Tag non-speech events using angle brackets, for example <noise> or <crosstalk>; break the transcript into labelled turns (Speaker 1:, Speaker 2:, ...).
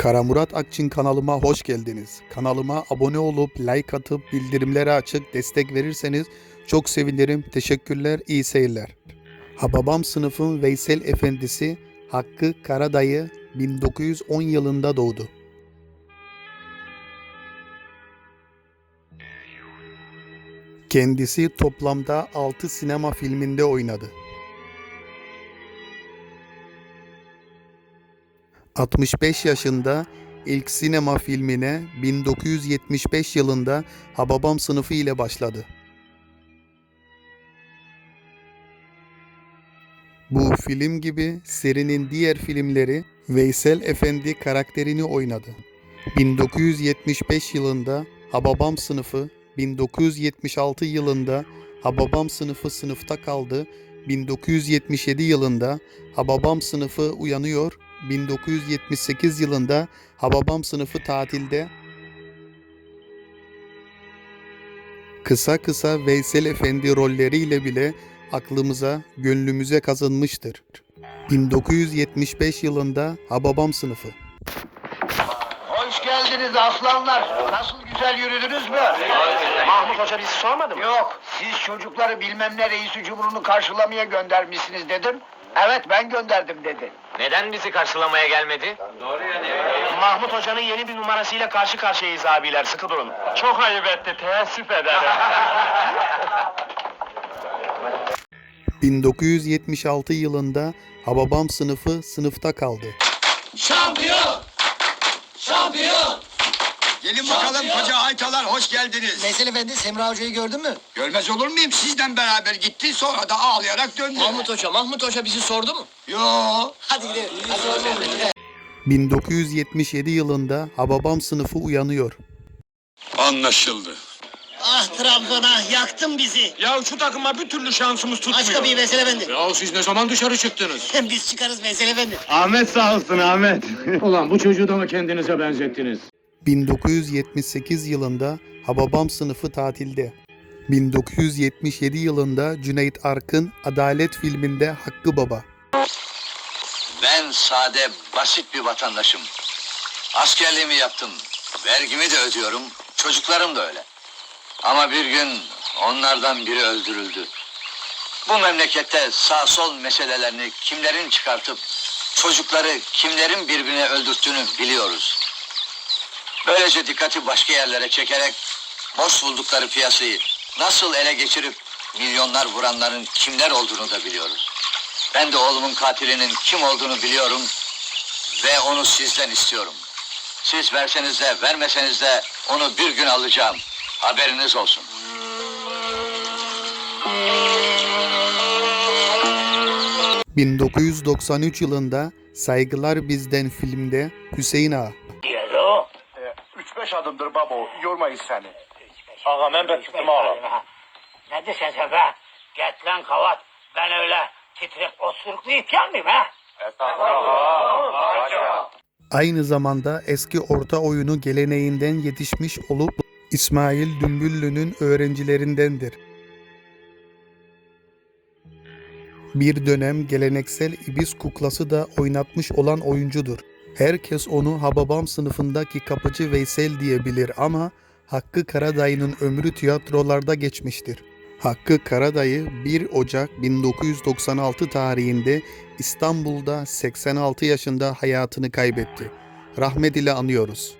Speaker 1: Kara Murat Akçin kanalıma hoş geldiniz. Kanalıma abone olup like atıp bildirimleri açık destek verirseniz çok sevinirim. Teşekkürler, iyi seyirler. Hababam sınıfın Veysel Efendisi Hakkı Karadayı 1910 yılında doğdu. Kendisi toplamda 6 sinema filminde oynadı. 65 yaşında ilk sinema filmine 1975 yılında Hababam sınıfı ile başladı. Bu film gibi serinin diğer filmleri Veysel Efendi karakterini oynadı. 1975 yılında Hababam sınıfı, 1976 yılında Hababam sınıfı sınıfta kaldı, 1977 yılında Hababam sınıfı uyanıyor, 1978 yılında Hababam sınıfı tatilde, kısa kısa Veysel Efendi rolleriyle bile aklımıza, gönlümüze kazınmıştır. 1975 yılında Hababam sınıfı.
Speaker 2: Hoş geldiniz aslanlar. Nasıl güzel yürüdünüz mü?
Speaker 3: Mahmut Hoca bizi sormadı mı?
Speaker 2: Yok, siz çocukları bilmem ne reisi cumhurunu karşılamaya göndermişsiniz dedim. Evet ben gönderdim dedi.
Speaker 3: Neden bizi karşılamaya gelmedi? Mahmut Hoca'nın yeni bir numarasıyla karşı karşıyayız abiler. Sıkı durun. Çok ayıp etti. Teessüf ederim. <laughs>
Speaker 1: 1976 yılında Hababam sınıfı sınıfta kaldı.
Speaker 4: Gelin bakalım koca haytalar hoş geldiniz.
Speaker 5: Veysel Efendi Semra Hoca'yı gördün mü?
Speaker 4: Görmez olur muyum? Sizden beraber gitti sonra da ağlayarak döndü.
Speaker 5: Mahmut Hoca, Mahmut Hoca bizi sordu mu?
Speaker 4: Yo.
Speaker 5: Hadi gidelim. Hadi
Speaker 1: 1977 yılında Hababam sınıfı uyanıyor.
Speaker 4: Anlaşıldı.
Speaker 5: Ah Trabzon ah yaktın bizi.
Speaker 6: Ya şu takıma bir türlü şansımız tutmuyor.
Speaker 5: Aç kapıyı Veysel Efendi.
Speaker 6: Ya siz ne zaman dışarı çıktınız? <laughs>
Speaker 5: Biz çıkarız Veysel Efendi.
Speaker 6: Ahmet sağ olsun Ahmet. Ulan bu çocuğu da mı kendinize benzettiniz?
Speaker 1: 1978 yılında Hababam sınıfı tatilde. 1977 yılında Cüneyt Arkın Adalet filminde Hakkı Baba.
Speaker 7: Ben sade, basit bir vatandaşım. Askerliğimi yaptım. Vergimi de ödüyorum. Çocuklarım da öyle. Ama bir gün onlardan biri öldürüldü. Bu memlekette sağ sol meselelerini kimlerin çıkartıp çocukları kimlerin birbirine öldürttüğünü biliyoruz. Böylece dikkati başka yerlere çekerek boş buldukları piyasayı nasıl ele geçirip milyonlar vuranların kimler olduğunu da biliyoruz. Ben de oğlumun katilinin kim olduğunu biliyorum ve onu sizden istiyorum. Siz verseniz de vermeseniz de onu bir gün alacağım. Haberiniz olsun.
Speaker 1: ...1993 yılında Saygılar Bizden filmde Hüseyin Ağa.
Speaker 2: Üç beş adımdır babo, yormayız seni.
Speaker 3: Ağa ben de tuttum oğlum.
Speaker 8: Ne desen sen be? Get lan kavat. Ben öyle titrek osuruklu ihtiyar mıyım ha?
Speaker 1: Aynı zamanda eski orta oyunu geleneğinden yetişmiş olup İsmail Dümbüllü'nün öğrencilerindendir. Bir dönem geleneksel ibis kuklası da oynatmış olan oyuncudur. Herkes onu Hababam sınıfındaki kapıcı Veysel diye bilir ama Hakkı Karadayı'nın ömrü tiyatrolarda geçmiştir. Hakkı Karadayı 1 Ocak 1996 tarihinde İstanbul'da 86 yaşında hayatını kaybetti. Rahmet ile anıyoruz.